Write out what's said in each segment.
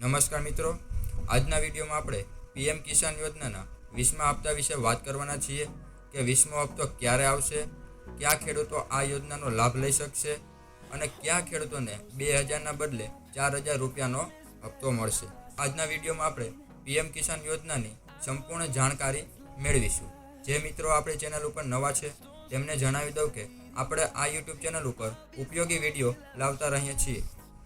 નમસ્કાર મિત્રો. આજના વિડીયોમાં આપણે પીએમ કિસાન યોજનાના વીસમા હપ્તા વિશે વાત કરવાના છીએ કે વીસમો હપ્તો ક્યારે આવશે, કયા ખેડૂતો આ યોજનાનો લાભ લઈ શકશે અને કયા ખેડૂતોને બે હજારના બદલે ચાર હજાર રૂપિયાનો હપ્તો મળશે. આજના વિડીયોમાં આપણે પીએમ કિસાન યોજનાની સંપૂર્ણ જાણકારી મેળવીશું. જે મિત્રો આપણી ચેનલ ઉપર નવા છે, તેમને જણાવી દઉં કે આપણે આ યુટ્યુબ ચેનલ ઉપર ઉપયોગી વીડિયો લાવતા રહીએ છીએ.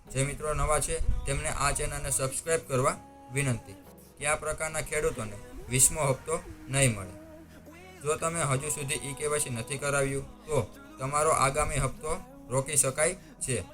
જે મિત્રો નવા છે, તેમને આ ચેનલને સબસ્ક્રાઇબ કરવા વિનંતી. કયા પ્રકારના ખેડૂતોને વીસમો હપ્તો નહીં મળે. જો તમે હજુ સુધી ઈ કેવાયસી નથી કરાવ્યું, તો તમારો આગામી હપ્તો રોકી શકાય છે.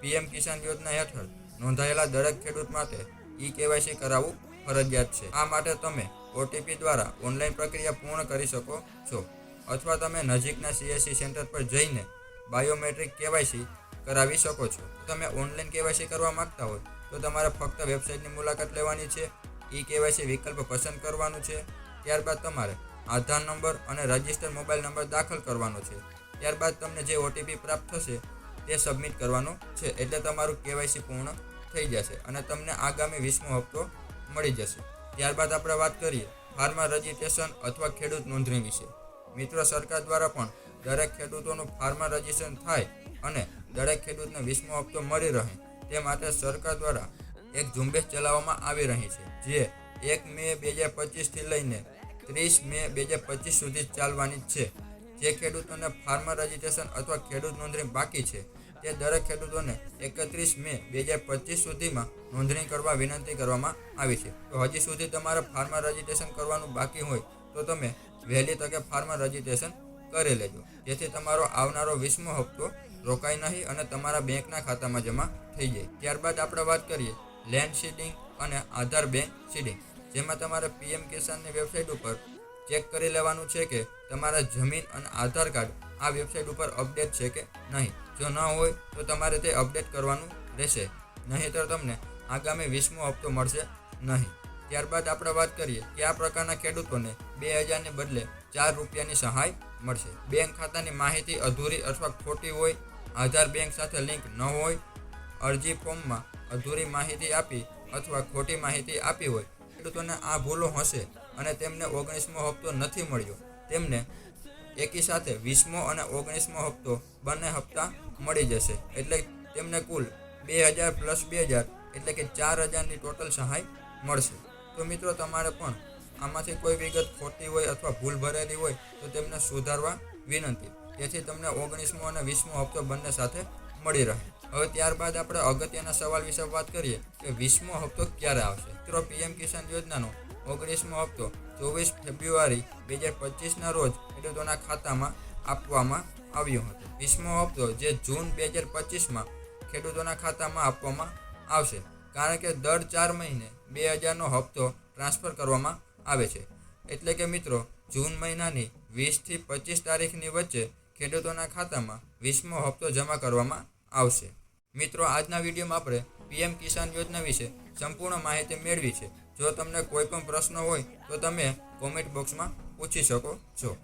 પીએમ કિસાન યોજના હેઠળ નોંધાયેલા દરેક ખેડૂત માટે ઈ કેવાયસી કરાવવું ફરજિયાત છે. આ માટે તમે ઓટીપી દ્વારા ઓનલાઈન પ્રક્રિયા પૂર્ણ કરી શકો છો. અથવા તમે નજીકના સીએસસી સેન્ટર પર જઈને બાયોમેટ્રિક કેવાયસી કરાવી શકો છો. તમે ઓનલાઈન કેવાયસી કરવા માંગતા હોય, તો તમારે ફક્ત વેબસાઇટની મુલાકાત લેવાની છે. ઈ કેવાયસી વિકલ્પ પસંદ કરવાનું છે. ત્યારબાદ તમારે આધાર નંબર અને રજિસ્ટર મોબાઈલ નંબર દાખલ કરવાનો છે. ત્યારબાદ તમને જે ઓટીપી પ્રાપ્ત થશે, તે સબમિટ કરવાનો છે. એટલે તમારું કેવાયસી પૂર્ણ થઈ જશે અને તમને આગામી વીસમો હપ્તો મળી જશે. ત્યારબાદ આપણે વાત કરીએ ફાર્મર રજિસ્ટ્રેશન અથવા ખેડૂત નોંધણી વિશે. મિત્રો સરકાર દ્વારા પણ દરેક ખેડૂતોનું ફાર્મર રજિસ્ટ્રેશન થાય અને દરેક ખેડૂતને વીસમો હપ્તો મળી રહે, તે માટે સરકાર દ્વારા એક ઝુંબેશ ચલાવવામાં આવી રહી છે, જે એક મે બે હજાર પચીસથી લઈને ત્રીસ મે બે હજાર પચીસ સુધી ચાલવાની છે. જે ખેડૂતોને ફાર્મર રજીસ્ટ્રેશન અથવા ખેડૂત નોંધણી બાકી છે, તે દરેક ખેડૂતોને એકત્રીસ મે બે હજાર પચીસ સુધીમાં નોંધણી કરવા વિનંતી કરવામાં આવી છે. તો હજી સુધી તમારે ફાર્મર રજીસ્ટ્રેશન કરવાનું બાકી હોય, તો તમે વહેલી તકે ફાર્મર રજીસ્ટ્રેશન કરી લેજો. જેથી તમારો આવનારો વીસમો હપ્તો રોકાય નહીં અને તમારા બેંકના ખાતામાં જમા થઈ જાય. ત્યારબાદ આપણે વાત કરીએ લેન્ડ સીડિંગ અને આધાર બેંક સીડિંગ. જેમાં તમારે પીએમ કિસાનની વેબસાઇટ ઉપર ચેક કરી લેવાનું છે કે તમારા જમીન અને આધાર કાર્ડ આ વેબસાઇટ ઉપર અપડેટ છે કે નહીં. જો ન હોય તો તમારે તે અપડેટ કરવાનું રહેશે. નહીંતર તમને આગામી વીસમો હપ્તો મળશે નહીં. ત્યારબાદ આપણે વાત કરીએ કે આ પ્રકારના ખેડૂતોને બે હજારને બદલે ચાર રૂપિયાની સહાય મળશે. બેંક ખાતાની માહિતી અધૂરી અથવા ખોટી હોય, આધાર બેંક સાથે લિંક ન હોય, અરજી ફોર્મમાં અધૂરી માહિતી આપી અથવા ખોટી માહિતી આપી હોય, ખેડૂતોને આ ભૂલો હશે અને તેમને ઓગણીસમો હપ્તો નથી મળ્યો. તેમને એકી સાથે વીસમો અને ઓગણીસમો હપ્તો બંને હપ્તા મળી જશે. એટલે તેમને કુલ બે હજાર પ્લસ બે હજાર એટલે કે ચાર હજારની ટોટલ સહાય મળશે. તો મિત્રો, તમારે પણ આમાંથી કોઈ વિગત ખોટી હોય અથવા ભૂલ ભરેલી હોય તો તેમને સુધારવા વિનંતી. તેથી તમને ઓગણીસમો અને વીસમો હપ્તો બંને સાથે મળી રહે. હવે ત્યારબાદ આપણે અગત્યના સવાલ વિશે વાત કરીએ કે વીસમો હપ્તો ક્યારે આવશે? મિત્રો, પીએમ કિસાન યોજનાનો ઓગણીસમો હપ્તો ચોવીસ ફેબ્રુઆરી બે હજાર પચીસના રોજ ખેડૂતોના ખાતામાં આપવામાં આવ્યો હતો. વીસમો હપ્તો જે જૂન બે હજાર પચીસમાં ખેડૂતોના ખાતામાં આપવામાં આવશે. કારણ કે દર ચાર મહિને બે હજારનો હપ્તો ટ્રાન્સફર કરવામાં આવે છે. એટલે કે મિત્રો, જૂન મહિનાની વીસથી પચીસ તારીખની વચ્ચે ખેડૂતોના ખાતામાં વીસમો હપ્તો જમા કરવામાં આવશે. મિત્રો, આજના વિડીયોમાં આપણે પીએમ કિસાન યોજના વિશે સંપૂર્ણ માહિતી મેળવી છે. જો તમને કોઈ પણ પ્રશ્ન હોય, તો તમે કોમેન્ટ બોક્સમાં પૂછી શકો છો.